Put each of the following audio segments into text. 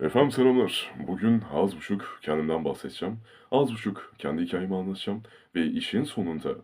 Efendim selamlar. Bugün az buçuk kendimden bahsedeceğim. Az buçuk kendi hikayemi anlatacağım. Ve işin sonunda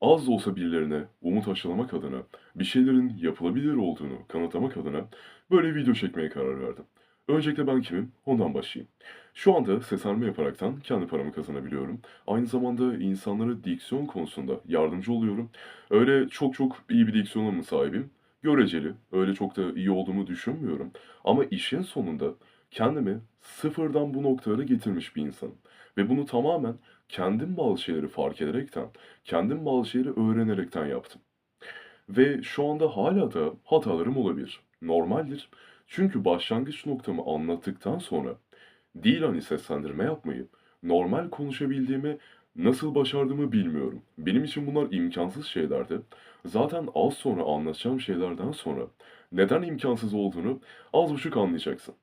az da olsa birilerine umut aşılamak adına, bir şeylerin yapılabilir olduğunu kanıtlamak adına böyle video çekmeye karar verdim. Öncelikle ben kimim? Ondan başlayayım. Şu anda seslenme yaparaktan kendi paramı kazanabiliyorum. Aynı zamanda insanlara diksiyon konusunda yardımcı oluyorum. Öyle çok çok iyi bir diksiyona mı sahibim? Göreceli. Öyle çok da iyi olduğumu düşünmüyorum. Ama işin sonunda kendimi sıfırdan bu noktalara getirmiş bir insanım. Ve bunu tamamen kendim bazı şeyleri fark ederekten, kendim bazı şeyleri öğrenerekten yaptım. Ve şu anda hala da hatalarım olabilir. Normaldir. Çünkü başlangıç noktamı anlattıktan sonra değil hani seslendirme yapmayı, normal konuşabildiğimi nasıl başardığımı bilmiyorum. Benim için bunlar imkansız şeylerdi. Zaten az sonra anlatacağım şeylerden sonra neden imkansız olduğunu az buçuk anlayacaksın.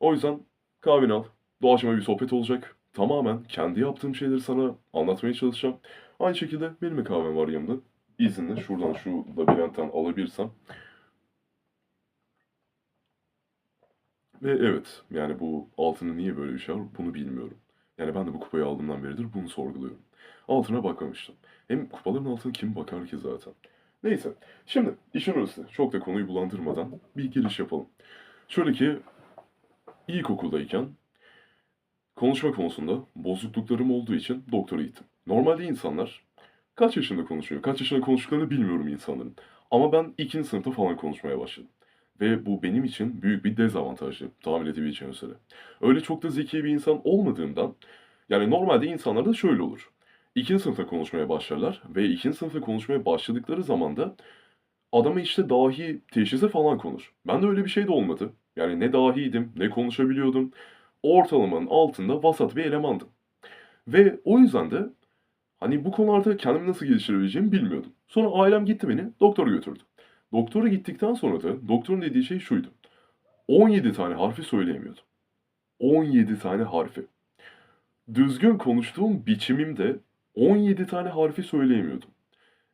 O yüzden kahveni al. Doğaçlama bir sohbet olacak. Tamamen kendi yaptığım şeyleri sana anlatmaya çalışacağım. Aynı şekilde benim de kahvem var yanımda. İzinle şuradan şu labirentten alabilirsem. Ve evet yani bu altına niye böyle bir şey var bunu bilmiyorum. Yani ben de bu kupayı aldığımdan beridir bunu sorguluyorum. Altına bakmamıştım. Hem kupaların altına kim bakar ki zaten. Neyse. Şimdi işin orası. Çok da konuyu bulandırmadan bir giriş yapalım. Şöyle ki ilkokuldayken konuşma konusunda bozukluklarım olduğu için doktora gittim. Normalde insanlar kaç yaşında konuşuyor, kaç yaşında konuştuklarını bilmiyorum insanların. Ama ben ikinci sınıfta falan konuşmaya başladım. Ve bu benim için büyük bir dezavantajlı tahmin edebileceğim üzere. Öyle çok da zeki bir insan olmadığımdan yani normalde insanlarda şöyle olur. İkinci sınıfta konuşmaya başlarlar ve ikinci sınıfta konuşmaya başladıkları zaman da adama işte dahi teşhise falan konur. Ben de öyle bir şey de olmadı. Yani ne dahiydim, ne konuşabiliyordum. Ortalamanın altında vasat bir elemandım. Ve o yüzden de hani bu konularda kendimi nasıl geliştirebileceğimi bilmiyordum. Sonra ailem gitti beni doktora götürdü. Doktora gittikten sonra da doktorun dediği şey şuydu. 17 tane harfi söyleyemiyordum. 17 tane harfi. Düzgün konuştuğum biçimimde 17 tane harfi söyleyemiyordum.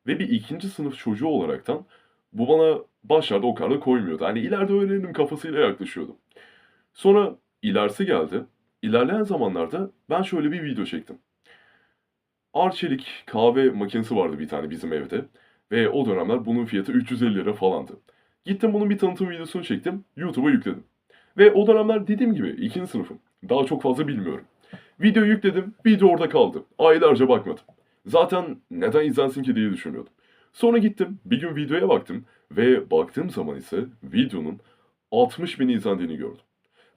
Ve bir ikinci sınıf çocuğu olaraktan bu bana başlarda o kadar da koymuyordu. Hani ileride öğrenirim kafasıyla yaklaşıyordum. Sonra ilerisi geldi. İlerleyen zamanlarda ben şöyle bir video çektim. Arçelik kahve makinesi vardı bir tane bizim evde. Ve o dönemler bunun fiyatı 350 lira falandı. Gittim bunun bir tanıtım videosunu çektim. YouTube'a yükledim. Ve o dönemler dediğim gibi ikinci sınıfım. Daha çok fazla bilmiyorum. Video yükledim. Video orada kaldı. Aylarca bakmadım. Zaten neden izlensin ki diye düşünüyordum. Sonra gittim. Bir gün videoya baktım. Ve baktığım zaman ise videonun 60 bin izlendiğini gördüm.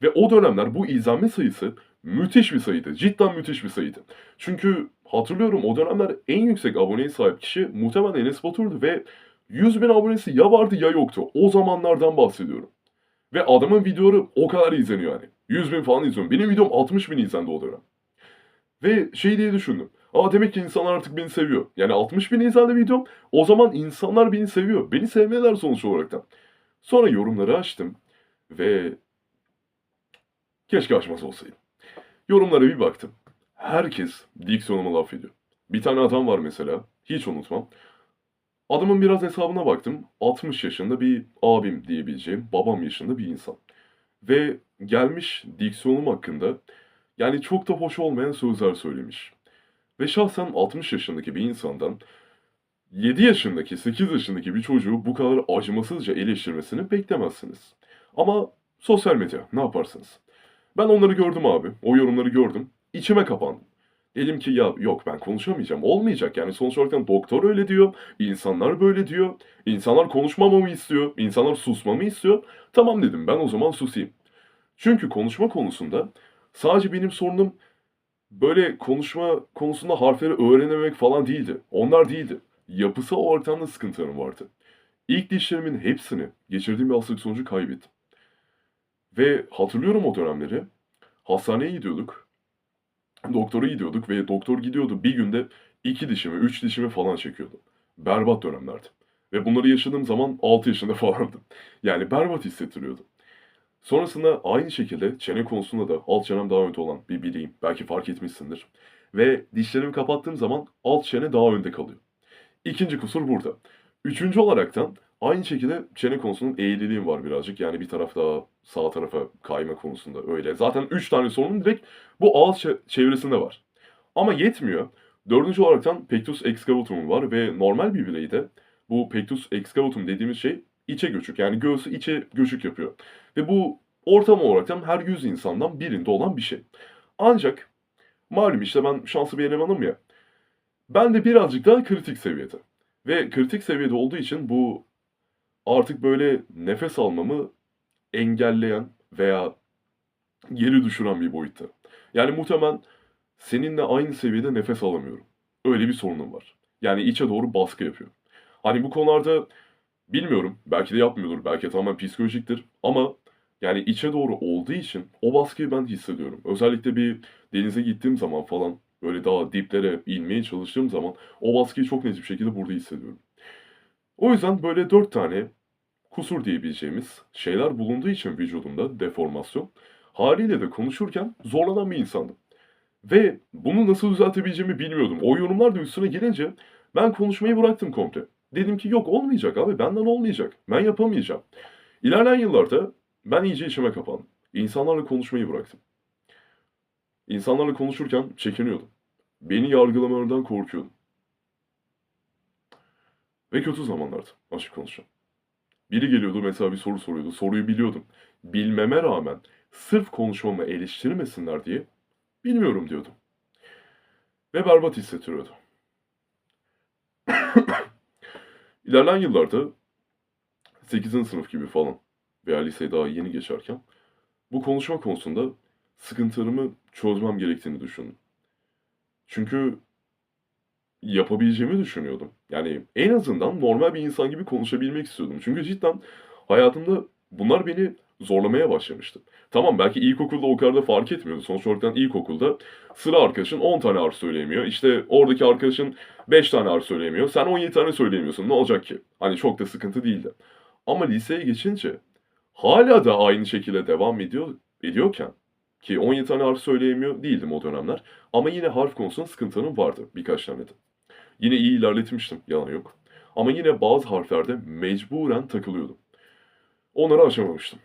Ve o dönemler bu izlenme sayısı müthiş bir sayıydı. Cidden müthiş bir sayıydı. Çünkü hatırlıyorum o dönemler en yüksek aboneye sahip kişi muhtemelen Enes Batur'du ve 100 bin abonesi ya vardı ya yoktu. O zamanlardan bahsediyorum. Ve adamın videoları o kadar izleniyor yani. 100 bin falan izliyorum. Benim videom 60 bin izlendi o dönem. Ve şey diye düşündüm. Aa demek ki insanlar artık beni seviyor. Yani 60 bin izlendi videom. O zaman insanlar beni seviyor. Beni sevmeler sonuç olaraktan. Sonra yorumları açtım. Ve keşke açmaz olsaydım. Yorumlara bir baktım. Herkes diksiyonuma laf ediyor. Bir tane adam var mesela. Hiç unutmam. Adamın biraz hesabına baktım. 60 yaşında bir abim diyebileceğim, babam yaşında bir insan. Ve gelmiş diksiyonum hakkında yani çok da hoş olmayan sözler söylemiş. Ve şahsen 60 yaşındaki bir insandan 7 yaşındaki, 8 yaşındaki bir çocuğu bu kadar acımasızca eleştirmesini beklemezsiniz. Ama sosyal medya ne yaparsınız? Ben onları gördüm abi. O yorumları gördüm. İçime kapandım. Dedim ki ya yok ben konuşamayacağım. Olmayacak yani sonuç olarak doktor öyle diyor. insanlar böyle diyor. İnsanlar konuşmamamı istiyor. İnsanlar susmamı istiyor. Tamam dedim ben o zaman susayım. Çünkü konuşma konusunda sadece benim sorunum böyle konuşma konusunda harfleri öğrenemek falan değildi. Onlar değildi. Yapısal ortamda sıkıntılarım vardı. İlk dişlerimin hepsini geçirdiğim bir hastalık sonucu kaybettim. Ve hatırlıyorum o dönemleri. Hastaneye gidiyorduk. Doktora gidiyorduk ve doktor gidiyordu bir günde iki dişimi, üç dişimi falan çekiyordu. Berbat dönemlerdi. Ve bunları yaşadığım zaman 6 yaşında falandım. Yani berbat hissettiriyordu. Sonrasında aynı şekilde çene konusunda da alt çenem daha önde olan bir bileğim. Belki fark etmişsindir. Ve dişlerimi kapattığım zaman alt çene daha önde kalıyor. İkinci kusur burada. Üçüncü olaraktan aynı şekilde çene konusunun eğriliğim var birazcık. Yani bir taraf daha sağ tarafa kayma konusunda öyle. Zaten 3 tane sorunum direkt bu ağız çe- çevresinde var. Ama yetmiyor. Dördüncü olaraktan pectus excavatum var ve normal bir bireyde bu pectus excavatum dediğimiz şey içe göçük. Yani göğsü içe göçük yapıyor. Ve bu ortam olaraktan her 100 insandan birinde olan bir şey. Ancak malum işte ben şanslı bir elemanım ya. Ben de birazcık daha kritik seviyede. Ve kritik seviyede olduğu için bu artık böyle nefes almamı engelleyen veya geri düşüren bir boyutta. Yani muhtemelen seninle aynı seviyede nefes alamıyorum. Öyle bir sorunum var. Yani içe doğru baskı yapıyor. Hani bu konularda bilmiyorum. Belki de yapmıyordur. Belki tamamen psikolojiktir. Ama yani içe doğru olduğu için o baskıyı ben hissediyorum. Özellikle bir denize gittiğim zaman falan böyle daha diplere inmeye çalıştığım zaman o baskıyı çok net bir şekilde burada hissediyorum. O yüzden böyle dört tane kusur diyebileceğimiz şeyler bulunduğu için vücudumda deformasyon haliyle de konuşurken zorlanan bir insandım. Ve bunu nasıl düzeltebileceğimi bilmiyordum. O yorumlar da üstüne gelince ben konuşmayı bıraktım komple. Dedim ki yok olmayacak abi benden olmayacak. Ben yapamayacağım. İlerleyen yıllarda ben iyice içime kapandım. İnsanlarla konuşmayı bıraktım. İnsanlarla konuşurken çekiniyordum. Beni yargılamalarından korkuyordum. Ve kötü zamanlardı açık konuşacağım. Biri geliyordu mesela bir soru soruyordu. Soruyu biliyordum. Bilmeme rağmen sırf konuşmamı eleştirmesinler diye bilmiyorum diyordum. Ve berbat hissettiriyordu. İlerleyen yıllarda 8. sınıf gibi falan veya liseyi daha yeni geçerken bu konuşma konusunda sıkıntılarımı çözmem gerektiğini düşündüm. Çünkü yapabileceğimi düşünüyordum. Yani en azından normal bir insan gibi konuşabilmek istiyordum. Çünkü cidden hayatımda bunlar beni zorlamaya başlamıştı. Tamam belki ilkokulda o kadar da fark etmiyordu. Sonuç olarak ilkokulda sıra arkadaşın 10 tane harf söyleyemiyor. İşte oradaki arkadaşın 5 tane harf söyleyemiyor. Sen 17 tane söyleyemiyorsun. Ne olacak ki? Hani çok da sıkıntı değildi. Ama liseye geçince hala da aynı şekilde devam ediyor ediyorken ki 17 tane harf söyleyemiyor değildim o dönemler. Ama yine harf konusunda sıkıntılarım vardı birkaç tane de. Yine iyi ilerletmiştim, yalan yok. Ama yine bazı harflerde mecburen takılıyordum. Onları aşamamıştım.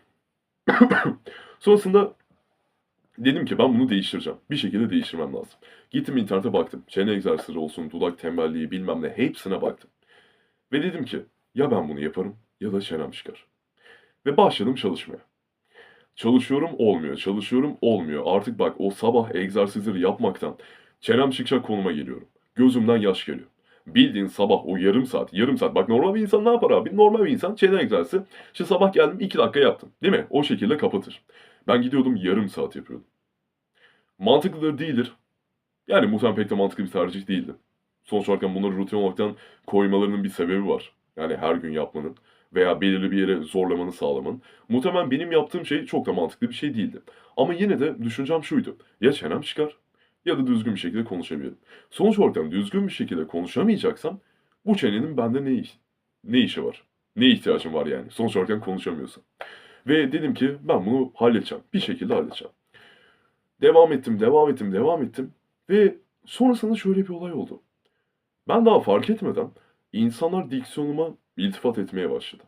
Sonrasında dedim ki ben bunu değiştireceğim. Bir şekilde değiştirmem lazım. Gittim internete baktım. Çene egzersizleri olsun, dudak tembelliği bilmem ne hepsine baktım. Ve dedim ki ya ben bunu yaparım ya da çenem çıkar. Ve başladım çalışmaya. Çalışıyorum olmuyor, çalışıyorum olmuyor. Artık bak o sabah egzersizleri yapmaktan çenem çıkacak konuma geliyorum. Gözümden yaş geliyor. Bildiğin sabah o yarım saat, yarım saat. Bak normal bir insan ne yapar abi? Normal bir insan çene egzersizi. İşte sabah geldim 2 dakika yaptım. Değil mi? O şekilde kapatır. Ben gidiyordum yarım saat yapıyordum. Mantıklıdır değildir. Yani muhtemelen pek de mantıklı bir tercih değildi. Sonuç olarak bunları rutin olaraktan koymalarının bir sebebi var. Yani her gün yapmanın veya belirli bir yere zorlamanı sağlamanın. Muhtemelen benim yaptığım şey çok da mantıklı bir şey değildi. Ama yine de düşüncem şuydu. Ya çenem çıkar ya da düzgün bir şekilde konuşabilirim. Sonuç olarak düzgün bir şekilde konuşamayacaksam bu çenenin bende ne, iş, ne işi var? Ne ihtiyacım var yani? Sonuç olarak konuşamıyorsam. Ve dedim ki ben bunu halledeceğim. Bir şekilde halledeceğim. Devam ettim, devam ettim, devam ettim. Ve sonrasında şöyle bir olay oldu. Ben daha fark etmeden insanlar diksiyonuma iltifat etmeye başladı.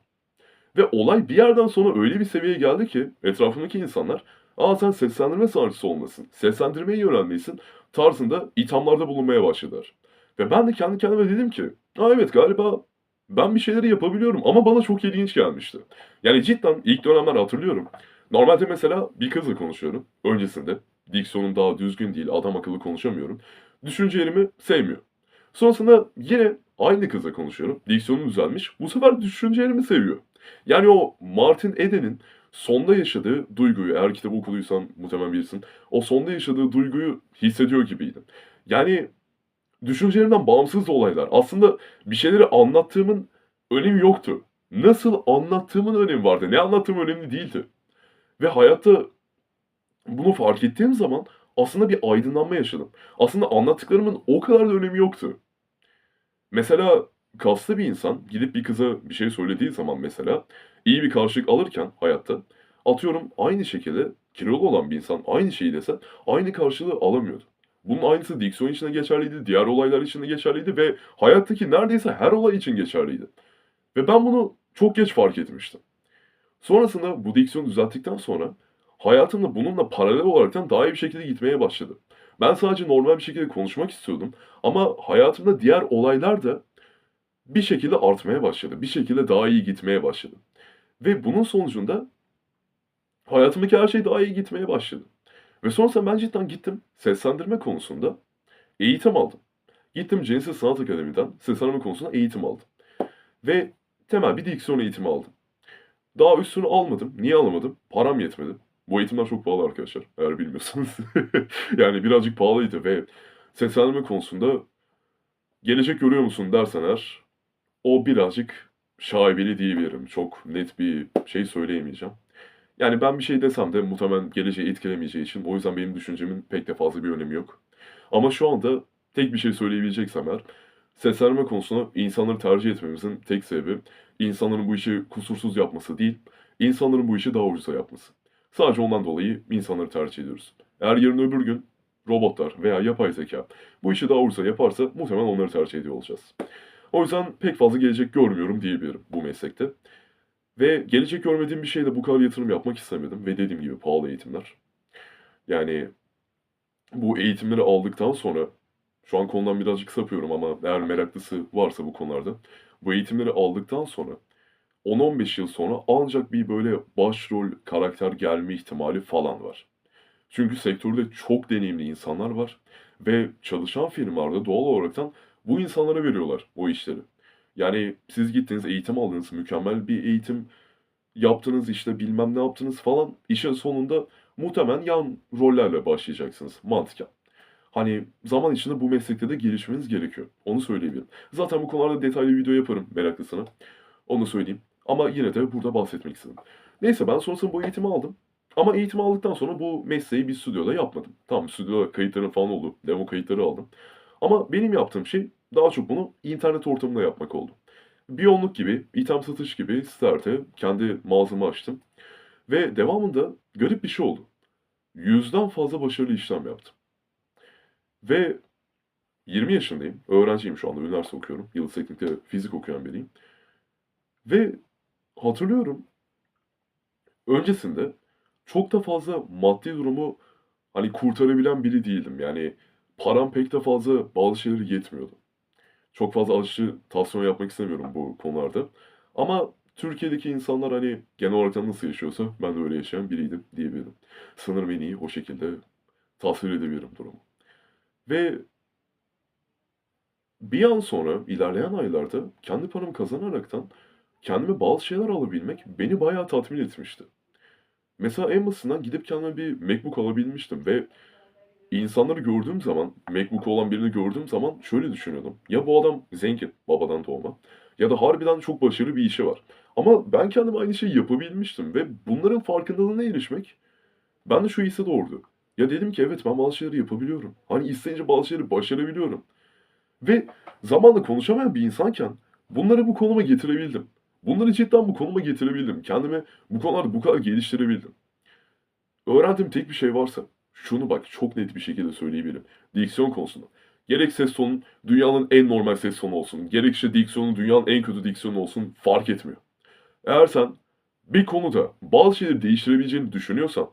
Ve olay bir yerden sonra öyle bir seviyeye geldi ki etrafımdaki insanlar Aa sen seslendirme sanatçısı olmasın, seslendirmeyi öğrenmelisin tarzında ithamlarda bulunmaya başladılar. Ve ben de kendi kendime dedim ki, Aa evet galiba ben bir şeyleri yapabiliyorum ama bana çok ilginç gelmişti. Yani cidden ilk dönemler hatırlıyorum. Normalde mesela bir kızla konuşuyorum öncesinde. Diksiyonum daha düzgün değil, adam akıllı konuşamıyorum. Düşüncelerimi sevmiyor. Sonrasında yine aynı kızla konuşuyorum. Diksiyonum düzelmiş. Bu sefer düşüncelerimi seviyor. Yani o Martin Eden'in sonda yaşadığı duyguyu, eğer kitabı okuduysan muhtemelen bilirsin, o sonda yaşadığı duyguyu hissediyor gibiydim. Yani düşüncelerimden bağımsız olaylar. Aslında bir şeyleri anlattığımın önemi yoktu. Nasıl anlattığımın önemi vardı. Ne anlattığım önemli değildi. Ve hayatta bunu fark ettiğim zaman aslında bir aydınlanma yaşadım. Aslında anlattıklarımın o kadar da önemi yoktu. Mesela kaslı bir insan gidip bir kıza bir şey söylediği zaman mesela iyi bir karşılık alırken hayatta atıyorum aynı şekilde kilolu olan bir insan aynı şeyi dese aynı karşılığı alamıyordu. Bunun aynısı diksiyon için de geçerliydi, diğer olaylar için de geçerliydi ve hayattaki neredeyse her olay için geçerliydi. Ve ben bunu çok geç fark etmiştim. Sonrasında bu diksiyonu düzelttikten sonra hayatımda bununla paralel olaraktan daha iyi bir şekilde gitmeye başladı. Ben sadece normal bir şekilde konuşmak istiyordum ama hayatımda diğer olaylar da bir şekilde artmaya başladı. Bir şekilde daha iyi gitmeye başladı. Ve bunun sonucunda hayatımdaki her şey daha iyi gitmeye başladı. Ve sonrasında ben cidden gittim seslendirme konusunda eğitim aldım. Gittim Genesis Sanat Akademi'den seslendirme konusunda eğitim aldım. Ve temel bir diksiyon eğitimi aldım. Daha üstünü almadım. Niye alamadım? Param yetmedi. Bu eğitimler çok pahalı arkadaşlar. Eğer bilmiyorsanız. yani birazcık pahalıydı ve seslendirme konusunda gelecek görüyor musun dersen eğer o birazcık şaibeli diyebilirim. Çok net bir şey söyleyemeyeceğim. Yani ben bir şey desem de muhtemelen geleceği etkilemeyeceği için o yüzden benim düşüncemin pek de fazla bir önemi yok. Ama şu anda tek bir şey söyleyebileceksem eğer seslendirme konusunda insanları tercih etmemizin tek sebebi insanların bu işi kusursuz yapması değil, insanların bu işi daha ucuza yapması. Sadece ondan dolayı insanları tercih ediyoruz. Eğer yarın öbür gün robotlar veya yapay zeka bu işi daha ucuza yaparsa muhtemelen onları tercih ediyor olacağız. O yüzden pek fazla gelecek görmüyorum diyebilirim bu meslekte. Ve gelecek görmediğim bir şeyde bu kadar yatırım yapmak istemedim. Ve dediğim gibi pahalı eğitimler. Yani bu eğitimleri aldıktan sonra şu an konudan birazcık sapıyorum ama eğer meraklısı varsa bu konularda bu eğitimleri aldıktan sonra 10-15 yıl sonra ancak bir böyle başrol karakter gelme ihtimali falan var. Çünkü sektörde çok deneyimli insanlar var ve çalışan firmalarda doğal olaraktan bu insanlara veriyorlar o işleri. Yani siz gittiniz eğitim aldınız, mükemmel bir eğitim yaptınız işte bilmem ne yaptınız falan. İşin sonunda muhtemelen yan rollerle başlayacaksınız mantıken. Hani zaman içinde bu meslekte de gelişmeniz gerekiyor. Onu söyleyebilirim. Zaten bu konularda detaylı video yaparım meraklısına. Onu söyleyeyim. Ama yine de burada bahsetmek istedim. Neyse ben sonrasında bu eğitimi aldım. Ama eğitimi aldıktan sonra bu mesleği bir stüdyoda yapmadım. Tamam stüdyoda kayıtlarım falan oldu. Demo kayıtları aldım. Ama benim yaptığım şey daha çok bunu internet ortamında yapmak oldu. Biyonluk gibi, item satış gibi sitelerde kendi mağazamı açtım. Ve devamında garip bir şey oldu. Yüzden fazla başarılı işlem yaptım. Ve 20 yaşındayım. Öğrenciyim şu anda. Üniversite okuyorum. Yıldız Teknik'te fizik okuyan biriyim. Ve hatırlıyorum öncesinde çok da fazla maddi durumu hani kurtarabilen biri değildim. Yani param pek de fazla bazı şeyleri yetmiyordu. Çok fazla aşı tavsiye yapmak istemiyorum bu konularda. Ama Türkiye'deki insanlar hani genel olarak nasıl yaşıyorsa ben de öyle yaşayan biriydim diyebilirim. Sanırım en iyi o şekilde tasvir edebilirim durumu. Ve bir an sonra ilerleyen aylarda kendi paramı kazanaraktan kendime bazı şeyler alabilmek beni bayağı tatmin etmişti. Mesela en basitinden gidip kendime bir MacBook alabilmiştim ve insanları gördüğüm zaman, MacBook olan birini gördüğüm zaman şöyle düşünüyordum. Ya bu adam zengin, babadan doğma ya da harbiden çok başarılı bir işi var. Ama ben kendim aynı şeyi yapabilmiştim ve bunların farkındalığına erişmek bende şu hisse doğurdu. Ya dedim ki evet ben bazı şeyleri yapabiliyorum. Hani isteyince bazı şeyleri başarabiliyorum. Ve zamanla konuşamayan bir insanken bunları bu konuma getirebildim. Bunları cidden bu konuma getirebildim. Kendimi bu konularda bu kadar geliştirebildim. Öğrendiğim tek bir şey varsa şunu bak çok net bir şekilde söyleyebilirim. Diksiyon konusunda. Gerek ses tonun dünyanın en normal ses tonu olsun, gerekse diksiyonun dünyanın en kötü diksiyonu olsun fark etmiyor. Eğer sen bir konuda bazı şeyleri değiştirebileceğini düşünüyorsan,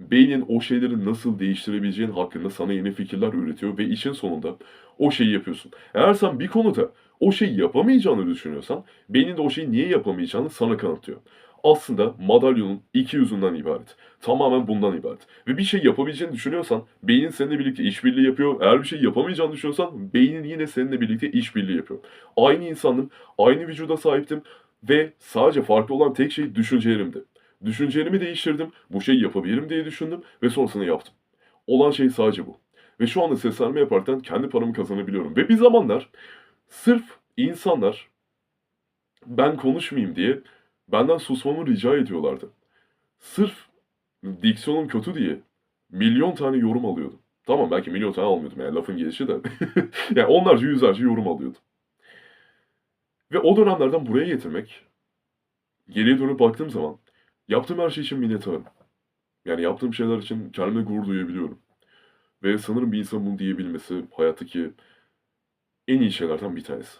beynin o şeyleri nasıl değiştirebileceğin hakkında sana yeni fikirler üretiyor ve işin sonunda o şeyi yapıyorsun. Eğer sen bir konuda o şeyi yapamayacağını düşünüyorsan, beynin de o şeyi niye yapamayacağını sana kanıtlıyor. Aslında madalyonun iki yüzünden ibaret. Tamamen bundan ibaret. Ve bir şey yapabileceğini düşünüyorsan, beynin seninle birlikte işbirliği yapıyor. Eğer bir şey yapamayacağını düşünüyorsan, beynin yine seninle birlikte işbirliği yapıyor. Aynı insandım, aynı vücuda sahiptim ve sadece farklı olan tek şey düşüncelerimdi. Düşüncelerimi değiştirdim, bu şeyi yapabilirim diye düşündüm ve sonrasını yaptım. Olan şey sadece bu. Ve şu anda seslenme yaparken kendi paramı kazanabiliyorum. Ve bir zamanlar sırf insanlar ben konuşmayayım diye benden susmamı rica ediyorlardı. Sırf diksiyonum kötü diye milyon tane yorum alıyordum. Tamam belki milyon tane almıyordum yani lafın gelişi de. yani onlarca yüzlerce yorum alıyordum. Ve o dönemlerden buraya getirmek, geriye dönüp baktığım zaman yaptığım her şey için minnettarım. Yani yaptığım şeyler için kendime gurur duyabiliyorum. Ve sanırım bir insan bunu diyebilmesi hayattaki en iyi şeylerden bir tanesi.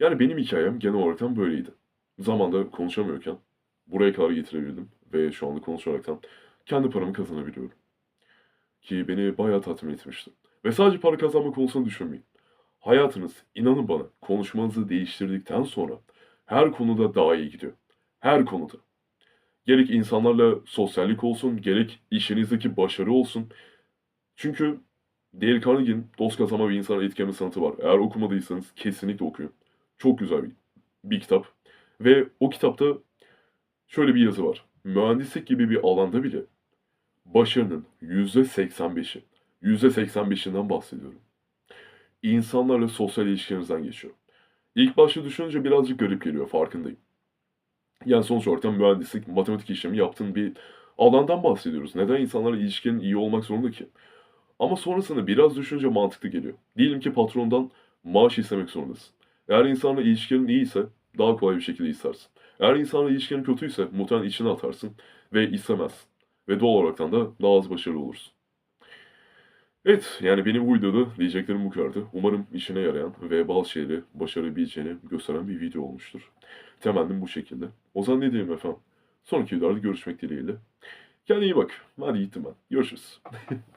Yani benim hikayem genel olarak böyleydi. Zamanda konuşamıyorken buraya kadar getirebildim ve şu anda konuşaraktan kendi paramı kazanabiliyorum. Ki beni bayağı tatmin etmişti. Ve sadece para kazanma konusunu düşünmeyin. Hayatınız, inanın bana, konuşmanızı değiştirdikten sonra her konuda daha iyi gidiyor. Her konuda. Gerek insanlarla sosyallik olsun, gerek işinizdeki başarı olsun. Çünkü Dale Carnegie'nin Dost Kazanma ve İnsan Etkilenme Sanatı var. Eğer okumadıysanız kesinlikle okuyun. Çok güzel bir, bir kitap. Ve o kitapta şöyle bir yazı var. Mühendislik gibi bir alanda bile başarının %85'i, %85'inden bahsediyorum. İnsanlarla sosyal ilişkilerinizden geçiyor. İlk başta düşününce birazcık garip geliyor, farkındayım. Yani sonuç olarak mühendislik, matematik işlemi yaptığın bir alandan bahsediyoruz. Neden insanlarla ilişkinin iyi olmak zorunda ki? Ama sonrasında biraz düşünce mantıklı geliyor. Diyelim ki patrondan maaş istemek zorundasın. Eğer insanla ilişkinin iyiyse daha kolay bir şekilde istersin. Eğer insanla ilişkinin kötüyse muhtemelen içine atarsın ve istemezsin. Ve doğal olaraktan da daha az başarılı olursun. Evet, yani benim bu videoda diyeceklerim bu kadardı. Umarım işine yarayan ve bazı şeyleri başarabileceğini gösteren bir video olmuştur. Temennim bu şekilde. O zaman ne diyeyim efendim? Sonraki videolarda görüşmek dileğiyle. Kendine iyi bak. Hadi gittim ben. Görüşürüz.